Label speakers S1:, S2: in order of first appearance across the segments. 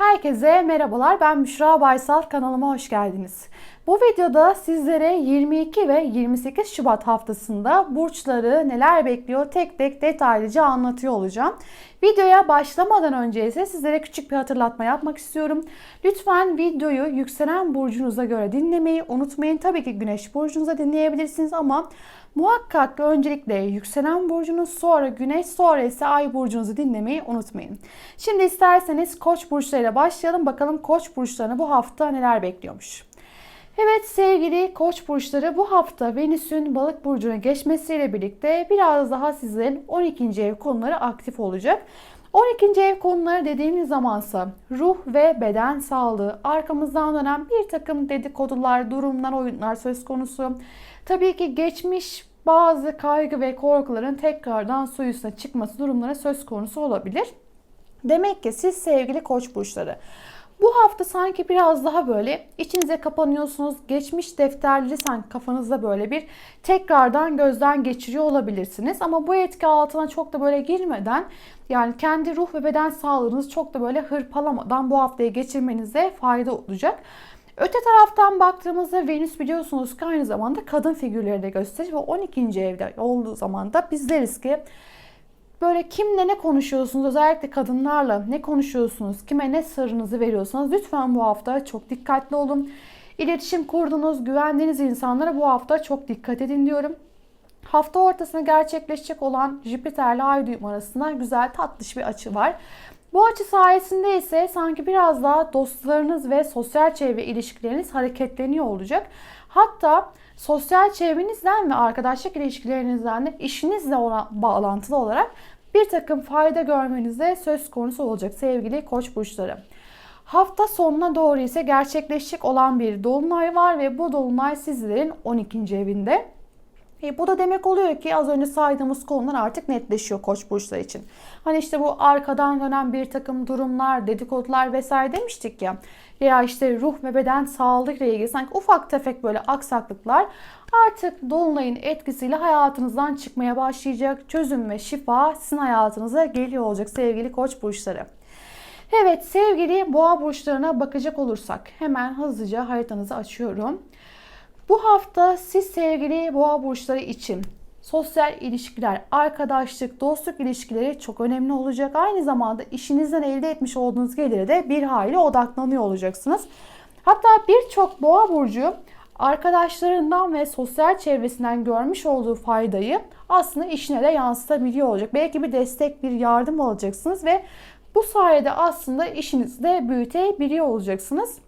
S1: Herkese merhabalar. Ben Müşra Baysal. Kanalıma hoş geldiniz. Bu videoda sizlere 22 ve 28 Şubat haftasında burçları neler bekliyor tek tek detaylıca anlatıyor olacağım. Videoya başlamadan önce ise sizlere küçük bir hatırlatma yapmak istiyorum. Lütfen videoyu yükselen burcunuza göre dinlemeyi unutmayın. Tabii ki güneş burcunuza dinleyebilirsiniz ama Muhakkak öncelikle yükselen burcunuz sonra güneş sonra ise ay burcunuzu dinlemeyi unutmayın. Şimdi isterseniz koç burçlarıyla başlayalım. Bakalım koç burçlarını bu hafta neler bekliyormuş. Evet sevgili koç burçları bu hafta Venüs'ün balık burcuna geçmesiyle birlikte biraz daha sizin 12. ev konuları aktif olacak. 12. ev konuları dediğimiz zamansa ruh ve beden sağlığı, arkamızdan dönen bir takım dedikodular, durumlar, oyunlar söz konusu. Tabii ki geçmiş bazı kaygı ve korkuların tekrardan su üstüne çıkması durumları söz konusu olabilir. Demek ki siz sevgili koç burçları bu hafta sanki biraz daha böyle içinize kapanıyorsunuz. Geçmiş defterleri sanki kafanızda böyle bir tekrardan gözden geçiriyor olabilirsiniz. Ama bu etki altına çok da böyle girmeden yani kendi ruh ve beden sağlığınızı çok da böyle hırpalamadan bu haftayı geçirmenize fayda olacak. Öte taraftan baktığımızda Venüs biliyorsunuz ki aynı zamanda kadın figürleri de gösterir ve 12. evde olduğu zaman da bizleriz ki böyle kimle ne konuşuyorsunuz özellikle kadınlarla ne konuşuyorsunuz kime ne sırrınızı veriyorsanız lütfen bu hafta çok dikkatli olun. İletişim kurduğunuz güvendiğiniz insanlara bu hafta çok dikkat edin diyorum. Hafta ortasına gerçekleşecek olan Jüpiter ile Ay düğüm arasında güzel tatlış bir açı var. Bu açı sayesinde ise sanki biraz daha dostlarınız ve sosyal çevre ilişkileriniz hareketleniyor olacak. Hatta sosyal çevrenizden ve arkadaşlık ilişkilerinizden de işinizle olan, bağlantılı olarak bir takım fayda görmenize söz konusu olacak sevgili koç burçları. Hafta sonuna doğru ise gerçekleşecek olan bir dolunay var ve bu dolunay sizlerin 12. evinde. E, bu da demek oluyor ki az önce saydığımız konular artık netleşiyor koç burçları için. Hani işte bu arkadan dönen bir takım durumlar, dedikodular vesaire demiştik ya. Veya işte ruh ve beden sağlığı ile ilgili sanki ufak tefek böyle aksaklıklar artık dolunayın etkisiyle hayatınızdan çıkmaya başlayacak. Çözüm ve şifa sizin hayatınıza geliyor olacak sevgili koç burçları. Evet sevgili boğa burçlarına bakacak olursak hemen hızlıca haritanızı açıyorum. Bu hafta siz sevgili boğa burçları için sosyal ilişkiler, arkadaşlık, dostluk ilişkileri çok önemli olacak. Aynı zamanda işinizden elde etmiş olduğunuz gelire de bir hayli odaklanıyor olacaksınız. Hatta birçok boğa burcu arkadaşlarından ve sosyal çevresinden görmüş olduğu faydayı aslında işine de yansıtabiliyor olacak. Belki bir destek, bir yardım alacaksınız ve bu sayede aslında işinizi de büyütebiliyor olacaksınız.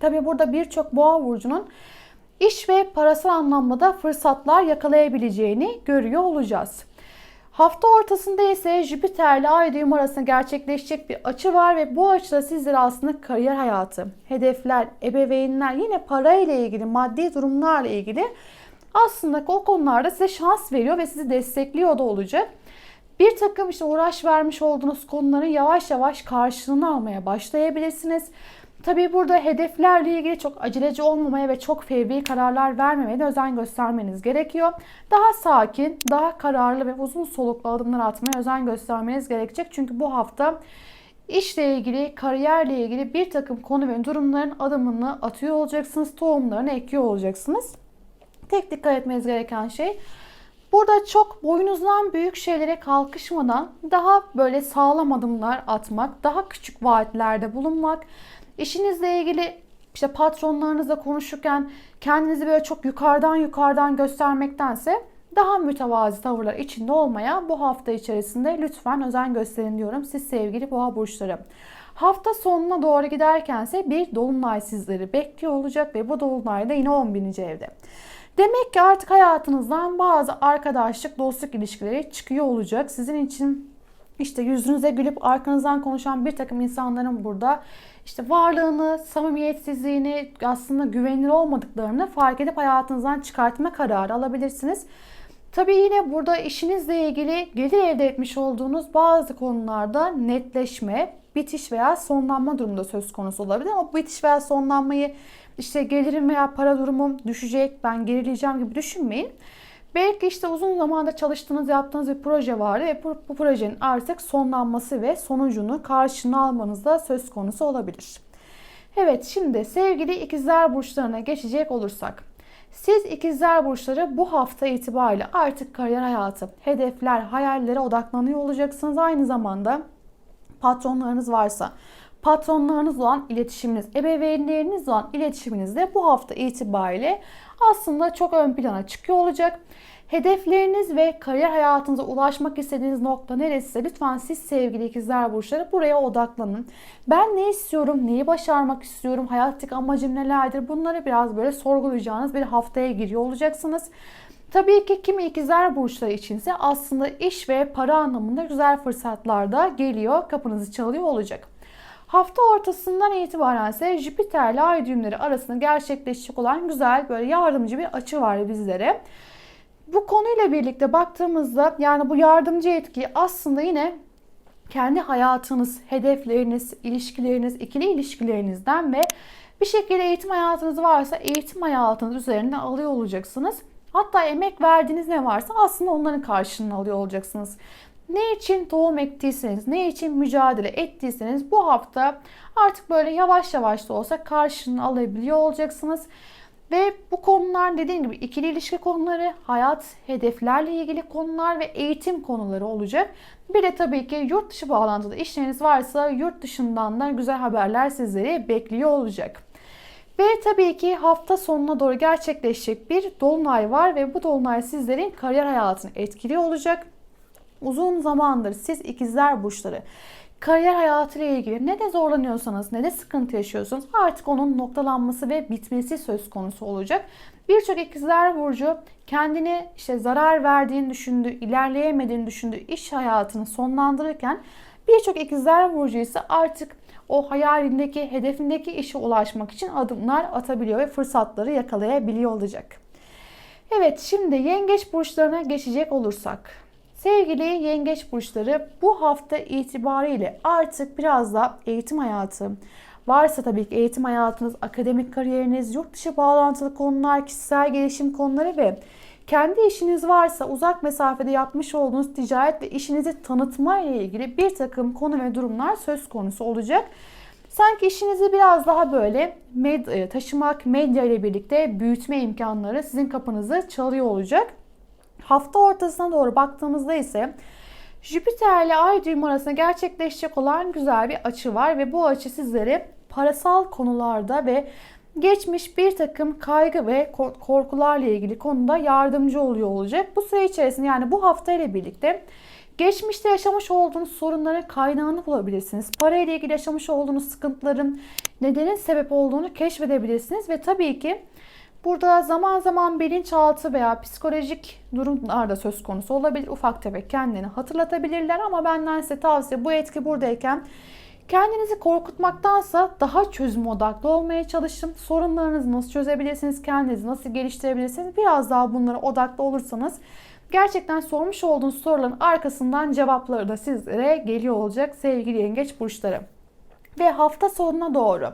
S1: Tabi burada birçok boğa burcunun iş ve parasal anlamda fırsatlar yakalayabileceğini görüyor olacağız. Hafta ortasında ise Jüpiter ile Ay düğüm arasında gerçekleşecek bir açı var ve bu açıda sizlere aslında kariyer hayatı, hedefler, ebeveynler, yine para ile ilgili, maddi durumlarla ilgili aslında o konularda size şans veriyor ve sizi destekliyor da olacak. Bir takım işte uğraş vermiş olduğunuz konuların yavaş yavaş karşılığını almaya başlayabilirsiniz. Tabii burada hedeflerle ilgili çok aceleci olmamaya ve çok fevri kararlar vermemeye de özen göstermeniz gerekiyor. Daha sakin, daha kararlı ve uzun soluklu adımlar atmaya özen göstermeniz gerekecek. Çünkü bu hafta işle ilgili, kariyerle ilgili bir takım konu ve durumların adımını atıyor olacaksınız. Tohumlarını ekiyor olacaksınız. Tek dikkat etmeniz gereken şey Burada çok boynuzdan büyük şeylere kalkışmadan daha böyle sağlam adımlar atmak, daha küçük vaatlerde bulunmak, İşinizle ilgili işte patronlarınızla konuşurken kendinizi böyle çok yukarıdan yukarıdan göstermektense daha mütevazi tavırlar içinde olmaya bu hafta içerisinde lütfen özen gösterin diyorum siz sevgili boğa burçları. Hafta sonuna doğru giderkense bir dolunay sizleri bekliyor olacak ve bu dolunay da yine 11. evde. Demek ki artık hayatınızdan bazı arkadaşlık, dostluk ilişkileri çıkıyor olacak. Sizin için işte yüzünüze gülüp arkanızdan konuşan bir takım insanların burada işte varlığını, samimiyetsizliğini, aslında güvenilir olmadıklarını fark edip hayatınızdan çıkartma kararı alabilirsiniz. Tabii yine burada işinizle ilgili gelir elde etmiş olduğunuz bazı konularda netleşme, bitiş veya sonlanma durumunda söz konusu olabilir. Ama bitiş veya sonlanmayı işte gelirim veya para durumum düşecek, ben gerileyeceğim gibi düşünmeyin. Belki işte uzun zamanda çalıştığınız, yaptığınız bir proje vardı ve bu, bu projenin artık sonlanması ve sonucunu karşına almanız da söz konusu olabilir. Evet şimdi sevgili ikizler burçlarına geçecek olursak. Siz ikizler burçları bu hafta itibariyle artık kariyer hayatı, hedefler, hayallere odaklanıyor olacaksınız. Aynı zamanda patronlarınız varsa patronlarınız olan iletişiminiz, ebeveynleriniz olan iletişiminiz de bu hafta itibariyle aslında çok ön plana çıkıyor olacak. Hedefleriniz ve kariyer hayatınıza ulaşmak istediğiniz nokta neresi? Lütfen siz sevgili ikizler burçları buraya odaklanın. Ben ne istiyorum? Neyi başarmak istiyorum? Hayattaki amacım nelerdir? Bunları biraz böyle sorgulayacağınız bir haftaya giriyor olacaksınız. Tabii ki kimi ikizler burçları içinse aslında iş ve para anlamında güzel fırsatlar da geliyor, kapınızı çalıyor olacak. Hafta ortasından itibaren ise Jüpiter ile Ay düğümleri arasında gerçekleşecek olan güzel böyle yardımcı bir açı var bizlere. Bu konuyla birlikte baktığımızda yani bu yardımcı etki aslında yine kendi hayatınız, hedefleriniz, ilişkileriniz, ikili ilişkilerinizden ve bir şekilde eğitim hayatınız varsa eğitim hayatınız üzerinden alıyor olacaksınız. Hatta emek verdiğiniz ne varsa aslında onların karşılığını alıyor olacaksınız. Ne için tohum ektiyseniz, ne için mücadele ettiyseniz bu hafta artık böyle yavaş yavaş da olsa karşılığını alabiliyor olacaksınız. Ve bu konular dediğim gibi ikili ilişki konuları, hayat hedeflerle ilgili konular ve eğitim konuları olacak. Bir de tabii ki yurt dışı bağlantılı işleriniz varsa yurt dışından da güzel haberler sizleri bekliyor olacak. Ve tabii ki hafta sonuna doğru gerçekleşecek bir dolunay var ve bu dolunay sizlerin kariyer hayatını etkiliyor olacak. Uzun zamandır siz ikizler burçları kariyer hayatıyla ilgili ne de zorlanıyorsanız ne de sıkıntı yaşıyorsunuz artık onun noktalanması ve bitmesi söz konusu olacak. Birçok ikizler burcu kendini işte zarar verdiğini düşündüğü, ilerleyemediğini düşündüğü iş hayatını sonlandırırken birçok ikizler burcu ise artık o hayalindeki, hedefindeki işe ulaşmak için adımlar atabiliyor ve fırsatları yakalayabiliyor olacak. Evet şimdi yengeç burçlarına geçecek olursak. Sevgili yengeç burçları bu hafta itibariyle artık biraz da eğitim hayatı, varsa tabii ki eğitim hayatınız, akademik kariyeriniz, yurt dışı bağlantılı konular, kişisel gelişim konuları ve kendi işiniz varsa uzak mesafede yapmış olduğunuz ticaret ve işinizi tanıtma ile ilgili bir takım konu ve durumlar söz konusu olacak. Sanki işinizi biraz daha böyle med taşımak, medya ile birlikte büyütme imkanları sizin kapınızı çalıyor olacak. Hafta ortasına doğru baktığımızda ise Jüpiter ile Ay düğüm arasında gerçekleşecek olan güzel bir açı var ve bu açı sizlere parasal konularda ve geçmiş bir takım kaygı ve korkularla ilgili konuda yardımcı oluyor olacak. Bu süre içerisinde yani bu hafta ile birlikte geçmişte yaşamış olduğunuz sorunların kaynağını bulabilirsiniz. Para ile ilgili yaşamış olduğunuz sıkıntıların nedenin sebep olduğunu keşfedebilirsiniz ve tabii ki Burada zaman zaman bilinçaltı veya psikolojik durumlar da söz konusu olabilir. Ufak tefek kendini hatırlatabilirler ama benden size tavsiye bu etki buradayken kendinizi korkutmaktansa daha çözüm odaklı olmaya çalışın. Sorunlarınızı nasıl çözebilirsiniz, kendinizi nasıl geliştirebilirsiniz biraz daha bunlara odaklı olursanız gerçekten sormuş olduğunuz soruların arkasından cevapları da sizlere geliyor olacak sevgili yengeç burçları. Ve hafta sonuna doğru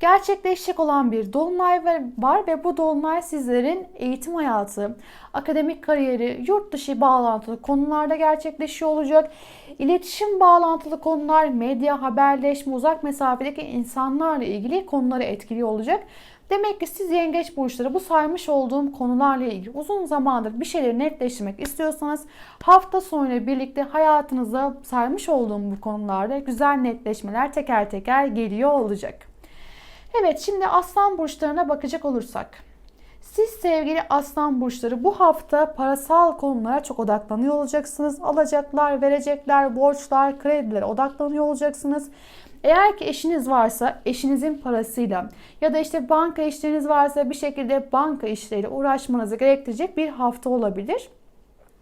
S1: gerçekleşecek olan bir dolunay var ve bu dolunay sizlerin eğitim hayatı, akademik kariyeri, yurt dışı bağlantılı konularda gerçekleşiyor olacak. İletişim bağlantılı konular, medya, haberleşme, uzak mesafedeki insanlarla ilgili konuları etkiliyor olacak. Demek ki siz yengeç burçları bu saymış olduğum konularla ilgili uzun zamandır bir şeyleri netleştirmek istiyorsanız hafta sonuyla birlikte hayatınıza saymış olduğum bu konularda güzel netleşmeler teker teker geliyor olacak. Evet şimdi aslan burçlarına bakacak olursak. Siz sevgili aslan burçları bu hafta parasal konulara çok odaklanıyor olacaksınız. Alacaklar, verecekler, borçlar, kredilere odaklanıyor olacaksınız. Eğer ki eşiniz varsa eşinizin parasıyla ya da işte banka işleriniz varsa bir şekilde banka işleriyle uğraşmanızı gerektirecek bir hafta olabilir.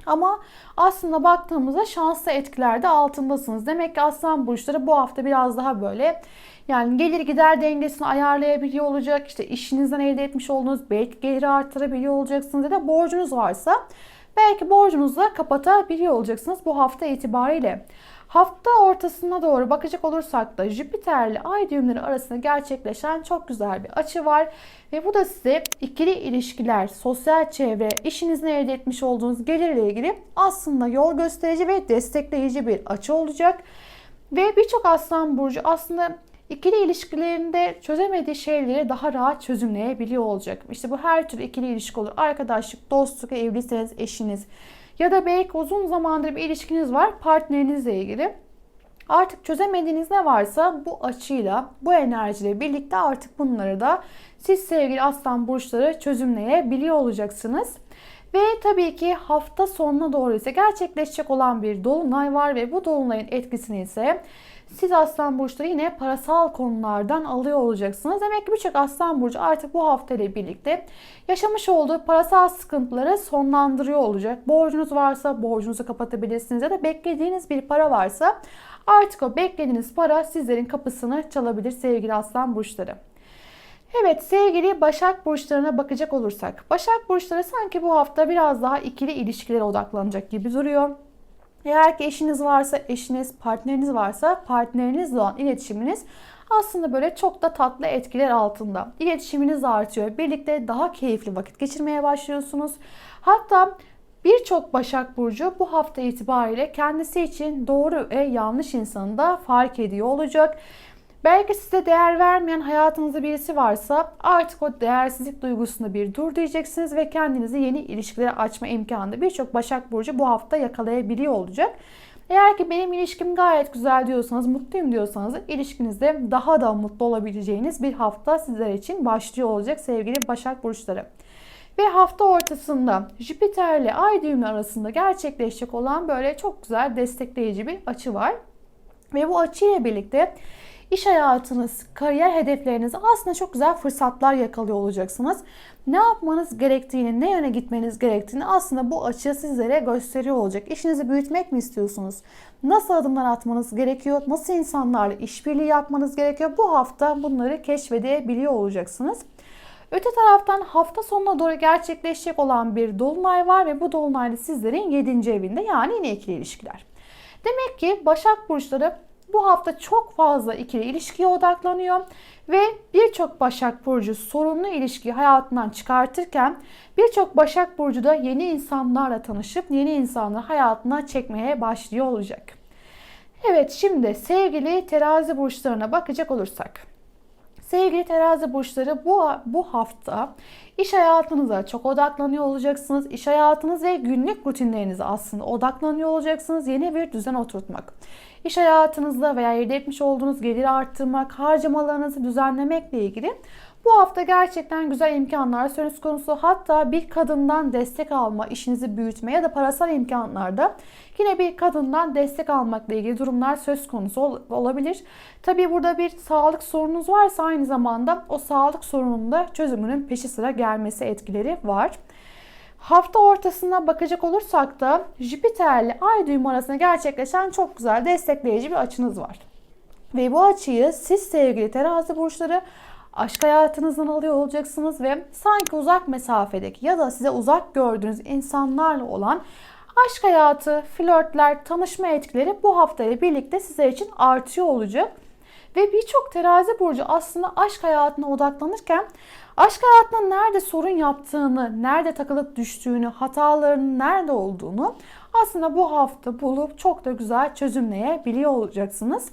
S1: Ama aslında baktığımızda şanslı etkilerde altındasınız. Demek ki aslan burçları bu hafta biraz daha böyle yani gelir gider dengesini ayarlayabiliyor olacak. İşte işinizden elde etmiş olduğunuz belki geliri artırabiliyor olacaksınız ya da borcunuz varsa belki borcunuzu da kapatabiliyor olacaksınız bu hafta itibariyle. Hafta ortasına doğru bakacak olursak da Jüpiter ile Ay düğümleri arasında gerçekleşen çok güzel bir açı var. Ve bu da size ikili ilişkiler, sosyal çevre, işinizin elde etmiş olduğunuz gelirle ilgili aslında yol gösterici ve destekleyici bir açı olacak. Ve birçok aslan burcu aslında ikili ilişkilerinde çözemediği şeyleri daha rahat çözümleyebiliyor olacak. İşte bu her türlü ikili ilişki olur. Arkadaşlık, dostluk, evliyseniz eşiniz ya da belki uzun zamandır bir ilişkiniz var partnerinizle ilgili. Artık çözemediğiniz ne varsa bu açıyla, bu enerjiyle birlikte artık bunları da siz sevgili aslan burçları çözümleyebiliyor olacaksınız. Ve tabii ki hafta sonuna doğru ise gerçekleşecek olan bir dolunay var ve bu dolunayın etkisini ise siz aslan burçları yine parasal konulardan alıyor olacaksınız. Demek ki birçok aslan burcu artık bu hafta ile birlikte yaşamış olduğu parasal sıkıntıları sonlandırıyor olacak. Borcunuz varsa borcunuzu kapatabilirsiniz ya da beklediğiniz bir para varsa artık o beklediğiniz para sizlerin kapısını çalabilir sevgili aslan burçları. Evet sevgili Başak Burçlarına bakacak olursak. Başak Burçları sanki bu hafta biraz daha ikili ilişkilere odaklanacak gibi duruyor. Eğer ki eşiniz varsa, eşiniz, partneriniz varsa partnerinizle olan iletişiminiz aslında böyle çok da tatlı etkiler altında. İletişiminiz artıyor. Birlikte daha keyifli vakit geçirmeye başlıyorsunuz. Hatta birçok Başak Burcu bu hafta itibariyle kendisi için doğru ve yanlış insanı da fark ediyor olacak. Belki size değer vermeyen hayatınızda birisi varsa artık o değersizlik duygusunda bir dur diyeceksiniz ve kendinizi yeni ilişkilere açma imkanı birçok Başak Burcu bu hafta yakalayabiliyor olacak. Eğer ki benim ilişkim gayet güzel diyorsanız, mutluyum diyorsanız ilişkinizde daha da mutlu olabileceğiniz bir hafta sizler için başlıyor olacak sevgili Başak Burçları. Ve hafta ortasında Jüpiter ile Ay düğümü arasında gerçekleşecek olan böyle çok güzel destekleyici bir açı var. Ve bu açı ile birlikte iş hayatınız, kariyer hedefleriniz aslında çok güzel fırsatlar yakalıyor olacaksınız. Ne yapmanız gerektiğini, ne yöne gitmeniz gerektiğini aslında bu açı sizlere gösteriyor olacak. İşinizi büyütmek mi istiyorsunuz? Nasıl adımlar atmanız gerekiyor? Nasıl insanlarla işbirliği yapmanız gerekiyor? Bu hafta bunları keşfedebiliyor olacaksınız. Öte taraftan hafta sonuna doğru gerçekleşecek olan bir dolunay var ve bu dolunayda sizlerin 7. evinde yani yine ikili ilişkiler. Demek ki Başak Burçları bu hafta çok fazla ikili ilişkiye odaklanıyor ve birçok Başak Burcu sorunlu ilişkiyi hayatından çıkartırken birçok Başak Burcu da yeni insanlarla tanışıp yeni insanları hayatına çekmeye başlıyor olacak. Evet şimdi sevgili terazi burçlarına bakacak olursak. Sevgili terazi burçları bu, bu hafta iş hayatınıza çok odaklanıyor olacaksınız. İş hayatınız ve günlük rutinlerinize aslında odaklanıyor olacaksınız. Yeni bir düzen oturtmak. İş hayatınızda veya elde etmiş olduğunuz geliri arttırmak, harcamalarınızı düzenlemekle ilgili bu hafta gerçekten güzel imkanlar söz konusu. Hatta bir kadından destek alma, işinizi büyütme ya da parasal imkanlarda yine bir kadından destek almakla ilgili durumlar söz konusu ol- olabilir. Tabii burada bir sağlık sorununuz varsa aynı zamanda o sağlık sorunun da çözümünün peşi sıra gelmesi etkileri var. Hafta ortasına bakacak olursak da Jüpiter ile Ay düğümü arasında gerçekleşen çok güzel destekleyici bir açınız var. Ve bu açıyı siz sevgili terazi burçları aşk hayatınızdan alıyor olacaksınız ve sanki uzak mesafedeki ya da size uzak gördüğünüz insanlarla olan aşk hayatı, flörtler, tanışma etkileri bu hafta ile birlikte sizler için artıyor olacak. Ve birçok terazi burcu aslında aşk hayatına odaklanırken aşk hayatında nerede sorun yaptığını, nerede takılıp düştüğünü, hatalarının nerede olduğunu aslında bu hafta bulup çok da güzel çözümleyebiliyor olacaksınız.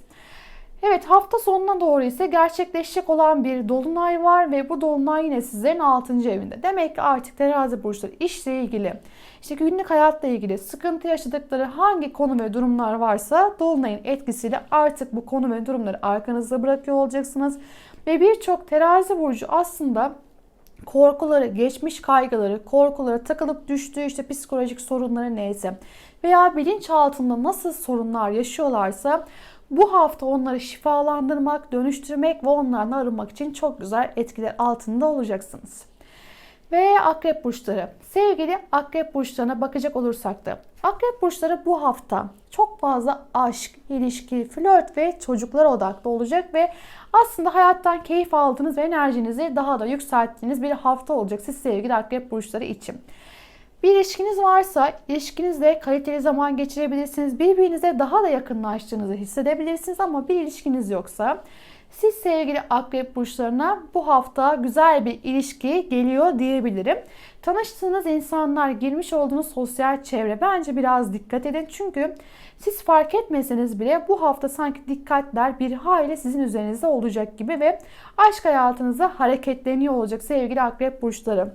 S1: Evet hafta sonuna doğru ise gerçekleşecek olan bir dolunay var ve bu dolunay yine sizlerin 6. evinde. Demek ki artık terazi burçları işle ilgili, işte günlük hayatla ilgili sıkıntı yaşadıkları hangi konu ve durumlar varsa dolunayın etkisiyle artık bu konu ve durumları arkanızda bırakıyor olacaksınız. Ve birçok terazi burcu aslında korkuları, geçmiş kaygıları, korkuları takılıp düştüğü işte psikolojik sorunları neyse veya bilinç altında nasıl sorunlar yaşıyorlarsa bu hafta onları şifalandırmak, dönüştürmek ve onlardan arınmak için çok güzel etkiler altında olacaksınız. Ve akrep burçları. Sevgili akrep burçlarına bakacak olursak da akrep burçları bu hafta çok fazla aşk, ilişki, flört ve çocuklar odaklı olacak ve aslında hayattan keyif aldığınız ve enerjinizi daha da yükselttiğiniz bir hafta olacak siz sevgili akrep burçları için. Bir ilişkiniz varsa ilişkinizle kaliteli zaman geçirebilirsiniz. Birbirinize daha da yakınlaştığınızı hissedebilirsiniz ama bir ilişkiniz yoksa siz sevgili akrep burçlarına bu hafta güzel bir ilişki geliyor diyebilirim. Tanıştığınız insanlar, girmiş olduğunuz sosyal çevre bence biraz dikkat edin. Çünkü siz fark etmeseniz bile bu hafta sanki dikkatler bir hayli sizin üzerinizde olacak gibi ve aşk hayatınıza hareketleniyor olacak sevgili akrep burçları.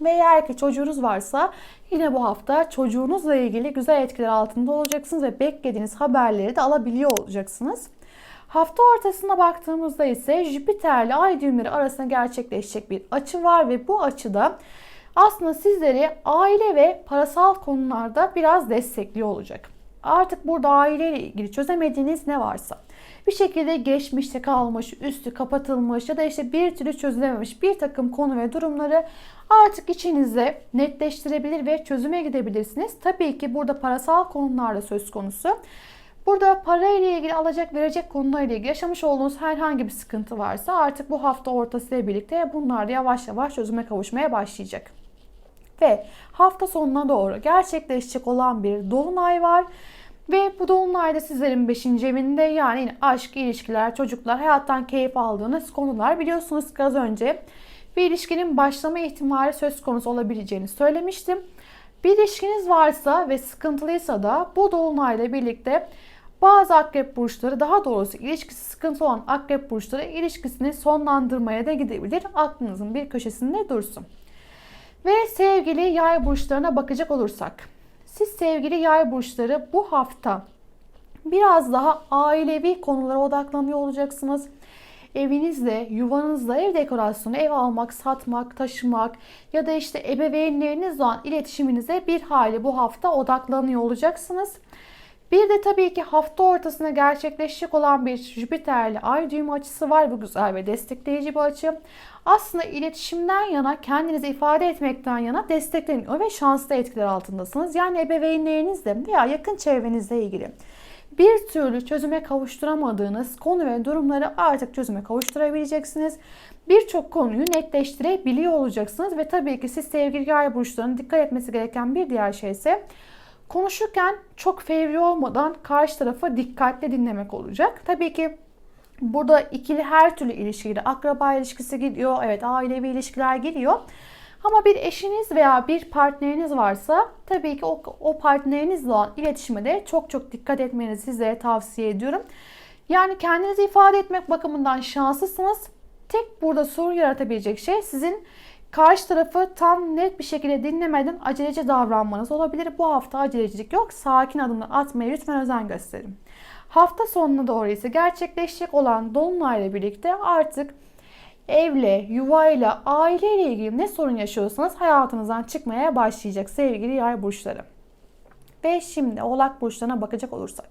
S1: Ve eğer ki çocuğunuz varsa yine bu hafta çocuğunuzla ilgili güzel etkiler altında olacaksınız ve beklediğiniz haberleri de alabiliyor olacaksınız. Hafta ortasına baktığımızda ise Jüpiter ile Ay düğümleri arasında gerçekleşecek bir açı var ve bu açıda aslında sizleri aile ve parasal konularda biraz destekliyor olacak. Artık burada aileyle ilgili çözemediğiniz ne varsa bir şekilde geçmişte kalmış, üstü kapatılmış ya da işte bir türlü çözülememiş bir takım konu ve durumları artık içinizde netleştirebilir ve çözüme gidebilirsiniz. Tabii ki burada parasal konularda söz konusu. Burada para ile ilgili alacak verecek konularıyla ilgili yaşamış olduğunuz herhangi bir sıkıntı varsa artık bu hafta ortasıyla birlikte bunlar yavaş yavaş çözüme kavuşmaya başlayacak. Ve hafta sonuna doğru gerçekleşecek olan bir dolunay var. Ve bu dolunayda sizlerin 5. evinde yani aşk, ilişkiler, çocuklar, hayattan keyif aldığınız konular biliyorsunuz ki az önce bir ilişkinin başlama ihtimali söz konusu olabileceğini söylemiştim. Bir ilişkiniz varsa ve sıkıntılıysa da bu dolunayla birlikte bazı akrep burçları daha doğrusu ilişkisi sıkıntı olan akrep burçları ilişkisini sonlandırmaya da gidebilir. Aklınızın bir köşesinde dursun. Ve sevgili yay burçlarına bakacak olursak. Siz sevgili yay burçları bu hafta biraz daha ailevi konulara odaklanıyor olacaksınız. Evinizle, yuvanızla ev dekorasyonu, ev almak, satmak, taşımak ya da işte ebeveynlerinizle olan iletişiminize bir hali bu hafta odaklanıyor olacaksınız. Bir de tabii ki hafta ortasında gerçekleşecek olan bir Jüpiter'li ay düğüm açısı var. Bu güzel ve destekleyici bir açı. Aslında iletişimden yana, kendinizi ifade etmekten yana destekleniyor ve şanslı etkiler altındasınız. Yani ebeveynlerinizle veya yakın çevrenizle ilgili bir türlü çözüme kavuşturamadığınız konu ve durumları artık çözüme kavuşturabileceksiniz. Birçok konuyu netleştirebiliyor olacaksınız ve tabii ki siz sevgili yay burçlarının dikkat etmesi gereken bir diğer şey ise Konuşurken çok fevri olmadan karşı tarafı dikkatli dinlemek olacak. Tabii ki burada ikili her türlü ilişkide akraba ilişkisi gidiyor, evet ailevi ilişkiler geliyor. Ama bir eşiniz veya bir partneriniz varsa tabii ki o, o partnerinizle olan iletişime de çok çok dikkat etmenizi size tavsiye ediyorum. Yani kendinizi ifade etmek bakımından şanslısınız. Tek burada sorun yaratabilecek şey sizin Karşı tarafı tam net bir şekilde dinlemeden aceleci davranmanız olabilir. Bu hafta acelecilik yok. Sakin adımlar atmaya lütfen özen gösterin. Hafta sonuna doğru ise gerçekleşecek olan dolunayla birlikte artık evle, yuvayla, aileyle ilgili ne sorun yaşıyorsanız hayatınızdan çıkmaya başlayacak sevgili yay burçları. Ve şimdi oğlak burçlarına bakacak olursak.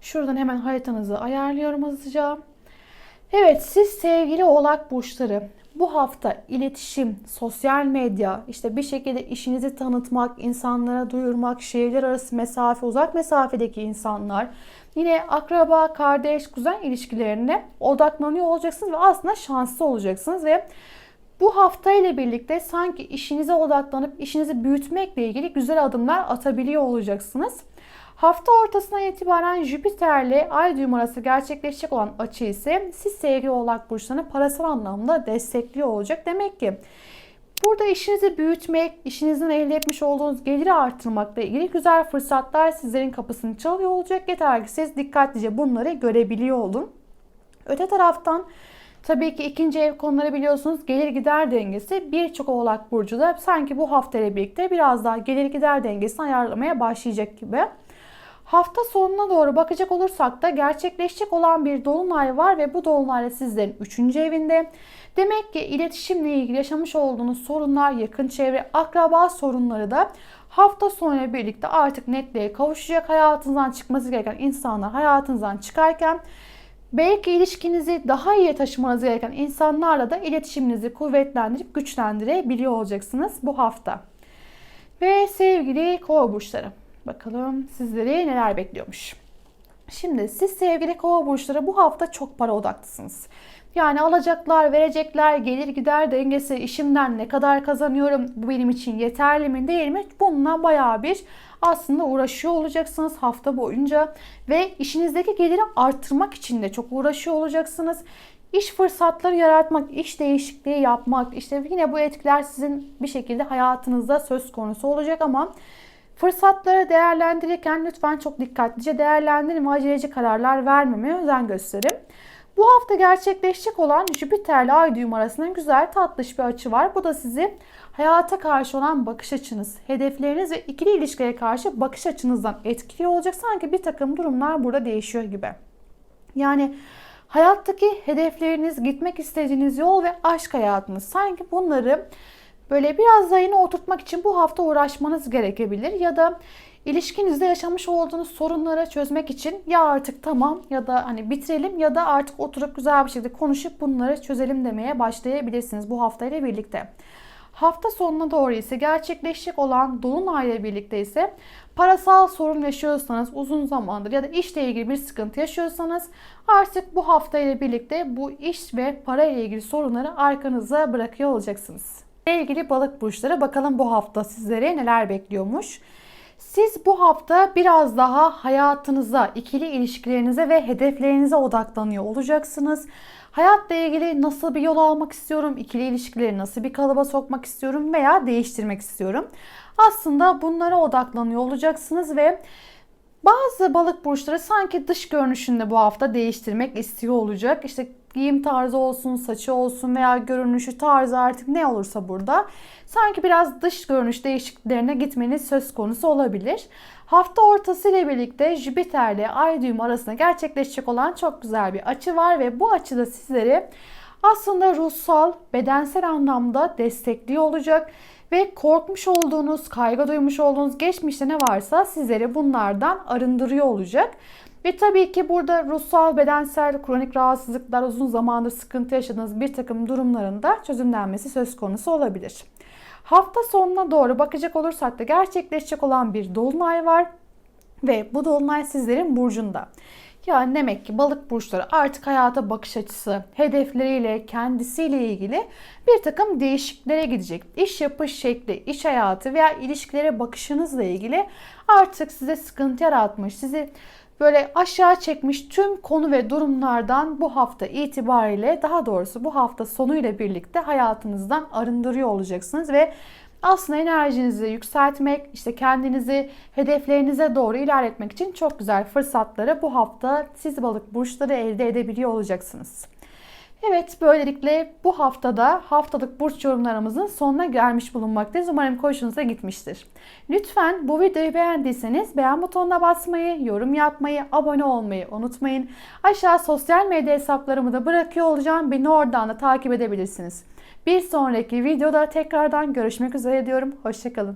S1: Şuradan hemen haritanızı ayarlıyorum hızlıca. Evet siz sevgili oğlak burçları bu hafta iletişim, sosyal medya, işte bir şekilde işinizi tanıtmak, insanlara duyurmak, şehirler arası mesafe, uzak mesafedeki insanlar, yine akraba, kardeş, kuzen ilişkilerine odaklanıyor olacaksınız ve aslında şanslı olacaksınız ve bu hafta ile birlikte sanki işinize odaklanıp işinizi büyütmekle ilgili güzel adımlar atabiliyor olacaksınız. Hafta ortasına itibaren Jüpiter'le Ay düğüm arası gerçekleşecek olan açı ise siz sevgili oğlak burçlarını parasal anlamda destekliyor olacak. Demek ki burada işinizi büyütmek, işinizin elde etmiş olduğunuz geliri artırmakla ilgili güzel fırsatlar sizlerin kapısını çalıyor olacak. Yeter ki siz dikkatlice bunları görebiliyor olun. Öte taraftan Tabii ki ikinci ev konuları biliyorsunuz gelir gider dengesi birçok oğlak burcu da sanki bu hafta ile birlikte biraz daha gelir gider dengesini ayarlamaya başlayacak gibi. Hafta sonuna doğru bakacak olursak da gerçekleşecek olan bir dolunay var ve bu dolunay sizlerin 3. evinde. Demek ki iletişimle ilgili yaşamış olduğunuz sorunlar, yakın çevre, akraba sorunları da hafta sonuyla birlikte artık netliğe kavuşacak. Hayatınızdan çıkması gereken insanlar hayatınızdan çıkarken belki ilişkinizi daha iyi taşımanız gereken insanlarla da iletişiminizi kuvvetlendirip güçlendirebiliyor olacaksınız bu hafta. Ve sevgili kova burçları. Bakalım sizleri neler bekliyormuş. Şimdi siz sevgili kova burçları bu hafta çok para odaklısınız. Yani alacaklar, verecekler, gelir gider dengesi, işimden ne kadar kazanıyorum, bu benim için yeterli mi değil mi? Bununla bayağı bir aslında uğraşıyor olacaksınız hafta boyunca ve işinizdeki geliri arttırmak için de çok uğraşıyor olacaksınız. İş fırsatları yaratmak, iş değişikliği yapmak, işte yine bu etkiler sizin bir şekilde hayatınızda söz konusu olacak ama fırsatları değerlendirirken lütfen çok dikkatlice değerlendirin ve aceleci kararlar vermemeye özen gösterin. Bu hafta gerçekleşecek olan Jüpiter ile Ay düğüm arasında güzel tatlış bir açı var. Bu da sizi hayata karşı olan bakış açınız, hedefleriniz ve ikili ilişkiye karşı bakış açınızdan etkiliyor olacak. Sanki bir takım durumlar burada değişiyor gibi. Yani hayattaki hedefleriniz, gitmek istediğiniz yol ve aşk hayatınız sanki bunları böyle biraz zayına oturtmak için bu hafta uğraşmanız gerekebilir ya da ilişkinizde yaşamış olduğunuz sorunları çözmek için ya artık tamam ya da hani bitirelim ya da artık oturup güzel bir şekilde konuşup bunları çözelim demeye başlayabilirsiniz bu hafta ile birlikte. Hafta sonuna doğru ise gerçekleşecek olan Dolunay ile birlikte ise parasal sorun yaşıyorsanız uzun zamandır ya da işle ilgili bir sıkıntı yaşıyorsanız artık bu hafta ile birlikte bu iş ve para ile ilgili sorunları arkanıza bırakıyor olacaksınız. Ile ilgili balık burçları bakalım bu hafta sizlere neler bekliyormuş. Siz bu hafta biraz daha hayatınıza, ikili ilişkilerinize ve hedeflerinize odaklanıyor olacaksınız. Hayatla ilgili nasıl bir yol almak istiyorum, ikili ilişkileri nasıl bir kalıba sokmak istiyorum veya değiştirmek istiyorum. Aslında bunlara odaklanıyor olacaksınız ve bazı balık burçları sanki dış görünüşünde bu hafta değiştirmek istiyor olacak. İşte giyim tarzı olsun, saçı olsun veya görünüşü tarzı artık ne olursa burada sanki biraz dış görünüş değişikliklerine gitmeniz söz konusu olabilir. Hafta ortası ile birlikte Jüpiter ile Ay düğümü arasında gerçekleşecek olan çok güzel bir açı var ve bu açıda sizleri aslında ruhsal, bedensel anlamda destekliyor olacak ve korkmuş olduğunuz, kaygı duymuş olduğunuz geçmişte ne varsa sizleri bunlardan arındırıyor olacak. Ve tabii ki burada ruhsal, bedensel, kronik rahatsızlıklar, uzun zamandır sıkıntı yaşadığınız bir takım durumlarında çözümlenmesi söz konusu olabilir. Hafta sonuna doğru bakacak olursak da gerçekleşecek olan bir dolunay var ve bu dolunay sizlerin burcunda. Yani demek ki balık burçları artık hayata bakış açısı, hedefleriyle, kendisiyle ilgili bir takım değişikliklere gidecek. İş yapış şekli, iş hayatı veya ilişkilere bakışınızla ilgili artık size sıkıntı yaratmış, sizi böyle aşağı çekmiş tüm konu ve durumlardan bu hafta itibariyle daha doğrusu bu hafta sonuyla birlikte hayatınızdan arındırıyor olacaksınız ve aslında enerjinizi yükseltmek, işte kendinizi hedeflerinize doğru ilerletmek için çok güzel fırsatları bu hafta siz balık burçları elde edebiliyor olacaksınız. Evet böylelikle bu haftada haftalık burç yorumlarımızın sonuna gelmiş bulunmaktayız. Umarım hoşunuza gitmiştir. Lütfen bu videoyu beğendiyseniz beğen butonuna basmayı, yorum yapmayı, abone olmayı unutmayın. Aşağı sosyal medya hesaplarımı da bırakıyor olacağım. Beni oradan da takip edebilirsiniz. Bir sonraki videoda tekrardan görüşmek üzere diyorum. Hoşçakalın.